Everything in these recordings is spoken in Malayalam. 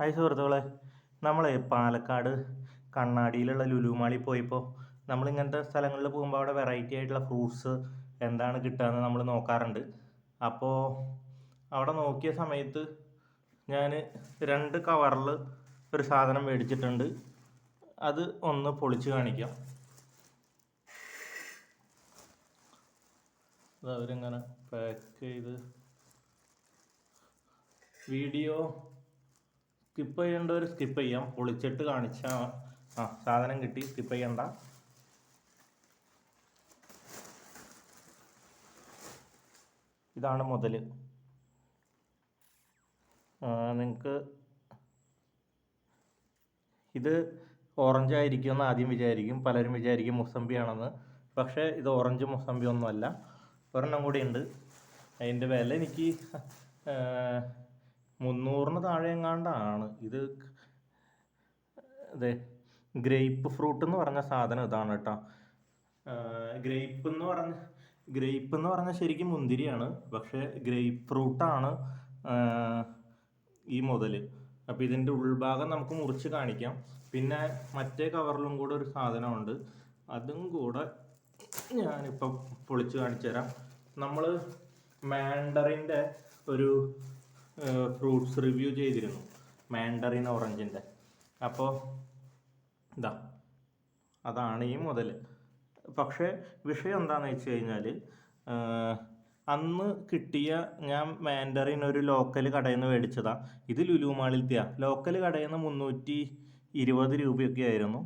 ഹായ് സുഹൃത്തുക്കളെ. നമ്മളെ പാലക്കാട് കണ്ണാടിയിലുള്ള ലുലുമാളി പോയപ്പോൾ നമ്മൾ ഇങ്ങനത്തെ സ്ഥലങ്ങളിൽ പോകുമ്പോൾ അവിടെ വെറൈറ്റി ആയിട്ടുള്ള ഫ്രൂട്ട്സ് എന്താണ് കിട്ടുകയെന്ന് നമ്മൾ നോക്കാറുണ്ട്. അപ്പോൾ അവിടെ നോക്കിയ സമയത്ത് ഞാൻ രണ്ട് കവറിൽ ഒരു സാധനം മേടിച്ചിട്ടുണ്ട്. അത് ഒന്ന് പൊളിച്ച് കാണിക്കാം. അവരിങ്ങനെ പാക്ക് ചെയ്ത് വീഡിയോ സ്കിപ്പ് ചെയ്യേണ്ടവർ സ്കിപ്പ് ചെയ്യാം. പൊളിച്ചിട്ട് കാണിച്ചാൽ ആ സാധനം കിട്ടി. സ്കിപ്പ് ചെയ്യണ്ട. ഇതാണ് മുതൽ നിങ്ങൾക്ക് ഇത് ഓറഞ്ച് ആയിരിക്കും എന്ന് ആദ്യം വിചാരിക്കും. പലരും വിചാരിക്കും മുസമ്പി ആണെന്ന്. പക്ഷേ ഇത് ഓറഞ്ച് മുസമ്പി ഒന്നുമല്ല. ഒരെണ്ണം കൂടി ഉണ്ട്. അതിന്റെ വില എനിക്ക് മുന്നൂറിന് താഴെ എങ്ങാണ്ടാണ് ഇത് അതെ ഗ്രേപ്പ് ഫ്രൂട്ട് എന്ന് പറഞ്ഞ സാധനം ഇതാണ് കേട്ടോ. ഗ്രേപ്പ് എന്ന് പറഞ്ഞ ഗ്രേപ്പ് എന്ന് പറഞ്ഞാൽ ശരിക്കും മുന്തിരിയാണ്. പക്ഷേ ഗ്രേപ്പ് ഫ്രൂട്ടാണ് ഈ മുതൽ അപ്പോൾ ഇതിന്റെ ഉൾഭാഗം നമുക്ക് മുറിച്ച് കാണിക്കാം. പിന്നെ മറ്റേ കവറിലും കൂടെ ഒരു സാധനമുണ്ട്. അതും കൂടെ ഞാനിപ്പം പൊളിച്ച് കാണിച്ചു തരാം നമ്മൾ മാൻഡറിന്റെ ഒരു ഫ്രൂട്ട്സ് റിവ്യൂ ചെയ്തിരുന്നു. മാൻഡറിൻ ഓറഞ്ചിന്റെ അപ്പോൾ ഇതാ അതാണ് ഈ മുതൽ പക്ഷേ വിഷയം എന്താണെന്ന് വെച്ച് കഴിഞ്ഞാൽ അന്ന് കിട്ടിയ ഞാൻ മാൻഡറിൻ ഒരു ലോക്കൽ കടയിൽ നിന്ന് മേടിച്ചതാണ് ഇത് ലുലു മാളിലത്തെയാ ലോക്കൽ കടയിൽ നിന്ന് മുന്നൂറ്റി ഇരുപത് രൂപയൊക്കെ ആയിരുന്നു.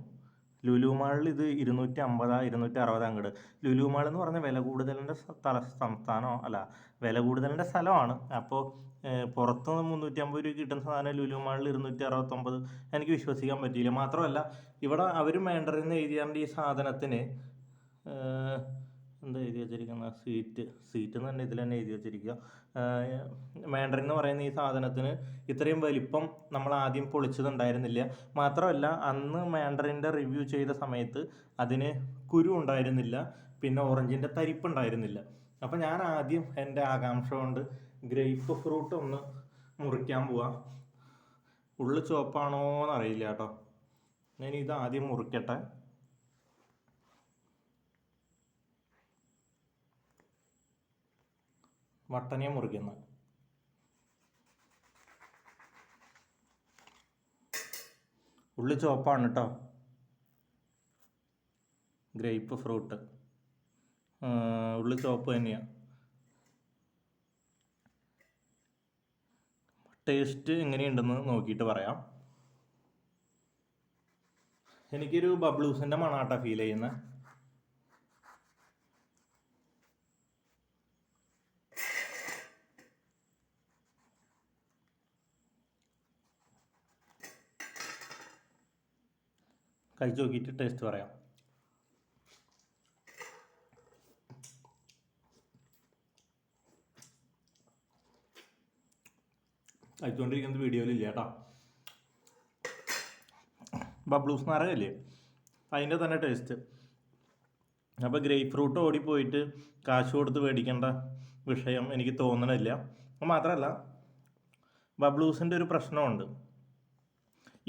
ലുലുമാളിൽ ഇത് ഇരുന്നൂറ്റി അമ്പതാ ഇരുന്നൂറ്റി അറുപതാ അങ്ങോട്ട് ലുലു മാൾ എന്ന് പറഞ്ഞ വില കൂടുതലിന്റെ സ്ഥല സംസ്ഥാനമോ അല്ല വില കൂടുതലിന്റെ സ്ഥലമാണ്. അപ്പോൾ പുറത്ത് മുന്നൂറ്റി അമ്പത് രൂപ കിട്ടുന്ന സാധനം ലുലു മാളിൽ ഇരുന്നൂറ്റി അറുപത്തൊമ്പത് എനിക്ക് വിശ്വസിക്കാൻ പറ്റിയില്ല. മാത്രമല്ല ഇവിടെ അവർ മാൻഡറിന്ന് എഴുതിയാണ്ട് ഈ സാധനത്തിന് എന്താ എഴുതി വെച്ചിരിക്കുന്ന? സീറ്റ് സീറ്റ് എന്ന് തന്നെ ഇതിൽ തന്നെ എഴുതി വെച്ചിരിക്കുക മാൻഡറിൻ എന്ന് പറയുന്ന ഈ സാധനത്തിന് ഇത്രയും വലിപ്പം നമ്മൾ ആദ്യം പൊളിച്ചതുണ്ടായിരുന്നില്ല. മാത്രമല്ല അന്ന് മാൻഡറിന്റെ റിവ്യൂ ചെയ്ത സമയത്ത് അതിന് കുരു ഉണ്ടായിരുന്നില്ല. പിന്നെ ഓറഞ്ചിന്റെ തരിപ്പ് ഉണ്ടായിരുന്നില്ല. അപ്പോൾ ഞാൻ ആദ്യം എന്റെ ആകാംക്ഷ കൊണ്ട് ഗ്രേപ്പ് ഫ്രൂട്ട് ഒന്ന് മുറിക്കാൻ പോവാം. ഉള്ളു ചുവപ്പാണോ എന്നറിയില്ല കേട്ടോ. ഞാൻ ഇത് ആദ്യം മുറിക്കട്ടെ. വട്ടനെ മുറിക്കുന്നത് ഉള്ളി ചുവപ്പാണ് കേട്ടോ. Grapefruit. ഉള്ളു ചുവപ്പ് തന്നെയാണ് ടേസ്റ്റ് എങ്ങനെയുണ്ടെന്ന് നോക്കിയിട്ട് പറയാം. എനിക്കൊരു ബബ്ലൂസിന്റെ മണാട്ട ഫീൽ ചെയ്യുന്നത് കഴിച്ചു നോക്കിയിട്ട് ടേസ്റ്റ് പറയാം. കഴിച്ചുകൊണ്ടിരിക്കുന്നത് വീഡിയോയിലില്ല കേട്ടോ ബബ്ലൂസ് നാരകല്ലേ? അതിന്റെ തന്നെ ടേസ്റ്റ് അപ്പോൾ ഗ്രേപ്പ് ഫ്രൂട്ട് ഓടിപ്പോയിട്ട് കാശ് കൊടുത്ത് മേടിക്കേണ്ട വിഷയം എനിക്ക് തോന്നണില്ല. മാത്രമല്ല ബബ്ലൂസിന്റെ ഒരു പ്രശ്നമുണ്ട്.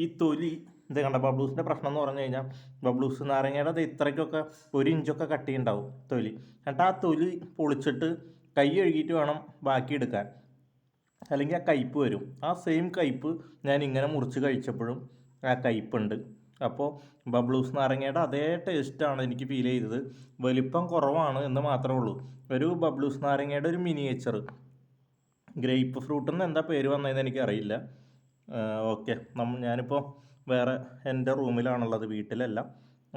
ഈ തൊലി ഇത് കണ്ട? ബബ്ലൂസിന്റെ പ്രശ്നം എന്ന് പറഞ്ഞു കഴിഞ്ഞാൽ ബബ്ലൂസ് നാരങ്ങയുടെ അത് ഇത്രയ്ക്കൊക്കെ ഒരു ഇഞ്ചൊക്കെ കട്ടിയുണ്ടാവും തൊലി. എന്നിട്ട് ആ തൊലി പൊളിച്ചിട്ട് കൈ കഴുകിയിട്ട് വേണം ബാക്കി എടുക്കാൻ അല്ലെങ്കിൽ ആ കയ്പ്പ് വരും. ആ സെയിം കയ്പ്പ് ഞാൻ ഇങ്ങനെ മുറിച്ച് കഴിച്ചപ്പോഴും ആ കയ്പ്പുണ്ട്. അപ്പോൾ ബബ്ലൂസ് നാരങ്ങയുടെ അതേ ടേസ്റ്റാണ് എനിക്ക് ഫീൽ ചെയ്തത്. വലിപ്പം കുറവാണ് എന്ന് മാത്രമേ ഉള്ളൂ. ഒരു ബബ്ലൂസ് നാരങ്ങയുടെ ഒരു മിനിയേച്ചർ ഗ്രേപ്പ് ഫ്രൂട്ട് എന്ന് എന്താ പേര് വന്നതെന്ന് എനിക്കറിയില്ല. ഓക്കെ നമ്മ ഞാനിപ്പോൾ വേറെ എന്റെ റൂമിലാണുള്ളത് വീട്ടിലല്ല.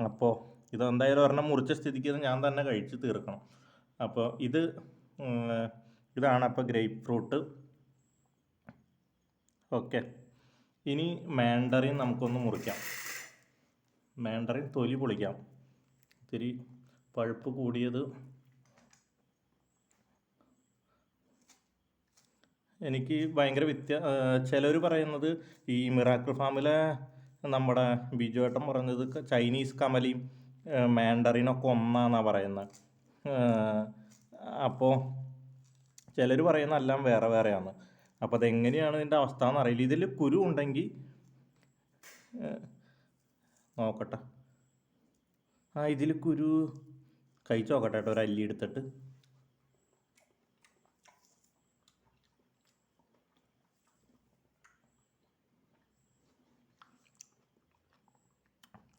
അപ്പോൾ ഇതെന്തായാലും ഒരെണ്ണം മുറിച്ച സ്ഥിതിക്ക് ഞാൻ തന്നെ കഴിച്ച് തീർക്കണം. അപ്പോൾ ഇത് ഇതാണ് അപ്പോൾ ഗ്രേപ്പ് ഫ്രൂട്ട് ഓക്കെ ഇനി മാൻഡറിൻ നമുക്കൊന്ന് മുറിക്കാം. മാൻഡറിൻ തൊലി പൊളിക്കാം. ഇത്തിരി പഴുപ്പ് കൂടിയത് എനിക്ക് ഭയങ്കര വ്യത്യ ചിലർ പറയുന്നത് ഈ മിറാക്കിൾ ഫാമിലെ നമ്മുടെ ബിജു ഏട്ടൻ പറഞ്ഞത് ചൈനീസ് കമലിയും മാൻഡറിനൊക്കെ ഒന്നാന്നാണ് പറയുന്നത് അപ്പോൾ ചിലർ പറയുന്ന എല്ലാം വേറെ വേറെയാണ്. അപ്പോൾ അതെങ്ങനെയാണ് ഇതിന്റെ അവസ്ഥ എന്ന് അറിയില്ല. ഇതിൽ കുരു ഉണ്ടെങ്കിൽ നോക്കട്ടെ. ആ ഇതിൽ കുരു കഴിച്ച് നോക്കട്ടെ കേട്ടോ ഒരു അല്ലി എടുത്തിട്ട്.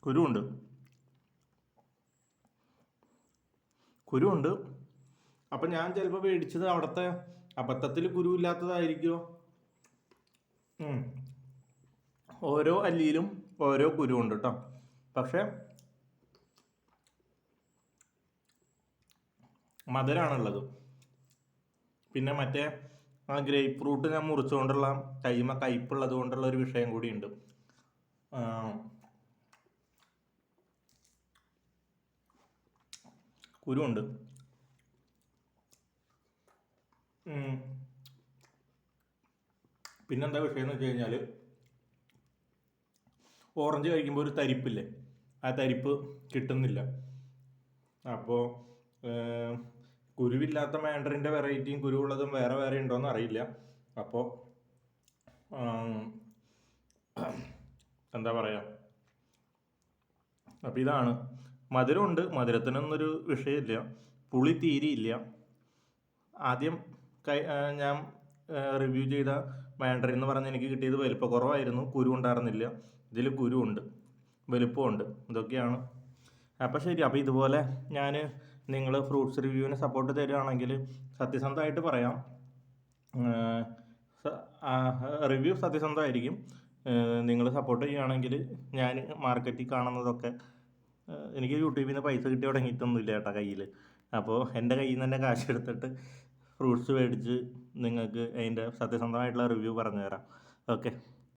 കുരുവുണ്ട്. കുരുവുണ്ട്. അപ്പം ഞാൻ ചിലപ്പോൾ മേടിച്ചത് അവിടുത്തെ അബദ്ധത്തിൽ ഗുരുവില്ലാത്തതായിരിക്കുമോ. ഓരോ അല്ലിയിലും ഓരോ കുരുവുണ്ട് കേട്ടോ പക്ഷെ മധുരമാണുള്ളത് പിന്നെ മറ്റേ ആ ഗ്രേപ്പ് ഫ്രൂട്ട് ഞാൻ മുറിച്ചുകൊണ്ടുള്ള കൈമ കയ്പുള്ളത് കൊണ്ടുള്ള ഒരു വിഷയം കൂടിയുണ്ട്. ആ, കുരുവുണ്ട് ഉം. പിന്നെന്താ വിഷയം എന്ന് വെച്ച് കഴിഞ്ഞാൽ ഓറഞ്ച് കഴിക്കുമ്പോൾ ഒരു തരിപ്പില്ലേ? ആ തരിപ്പ് കിട്ടുന്നില്ല. അപ്പോൾ കുരുവില്ലാത്ത മാൻഡറിന്റെ വെറൈറ്റിയും കുരുവുള്ളതും വേറെ വേറെ ഉണ്ടോയെന്ന് അറിയില്ല. അപ്പോൾ എന്താ പറയുക അപ്പോൾ ഇതാണ്. മധുരമുണ്ട്. മധുരത്തിനൊന്നൊരു വിഷയമില്ല. പുളി തീരിയില്ല. ആദ്യം ഞാൻ റിവ്യൂ ചെയ്ത മാൻഡറിൻ എന്ന് പറഞ്ഞ് എനിക്ക് കിട്ടിയത് വലിപ്പക്കുറവായിരുന്നു. കുരു ഉണ്ടായിരുന്നില്ല. ഇതിൽ കുരു ഉണ്ട്. വലിപ്പമുണ്ട് ഇതൊക്കെയാണ്. അപ്പോൾ ശരി. അപ്പോൾ ഇതുപോലെ ഞാൻ നിങ്ങൾ ഫ്രൂട്ട്സ് റിവ്യൂവിന് സപ്പോർട്ട് തരികയാണെങ്കിൽ സത്യസന്ധമായിട്ട് പറയാം. റിവ്യൂ സത്യസന്ധമായിരിക്കും. നിങ്ങൾ സപ്പോർട്ട് ചെയ്യുകയാണെങ്കിൽ ഞാൻ മാർക്കറ്റിൽ കാണുന്നതൊക്കെ എനിക്ക് യൂട്യൂബിൽ നിന്ന് പൈസ കിട്ടി തുടങ്ങിയിട്ടൊന്നുമില്ല ചേട്ടാ കയ്യിൽ അപ്പോൾ എന്റെ കയ്യിൽ നിന്ന് തന്നെ കാശ് എടുത്തിട്ട് ഫ്രൂട്ട്സ് മേടിച്ച് നിങ്ങൾക്ക് അതിന്റെ സത്യസന്ധമായിട്ടുള്ള റിവ്യൂ പറഞ്ഞു തരാം ഓക്കെ.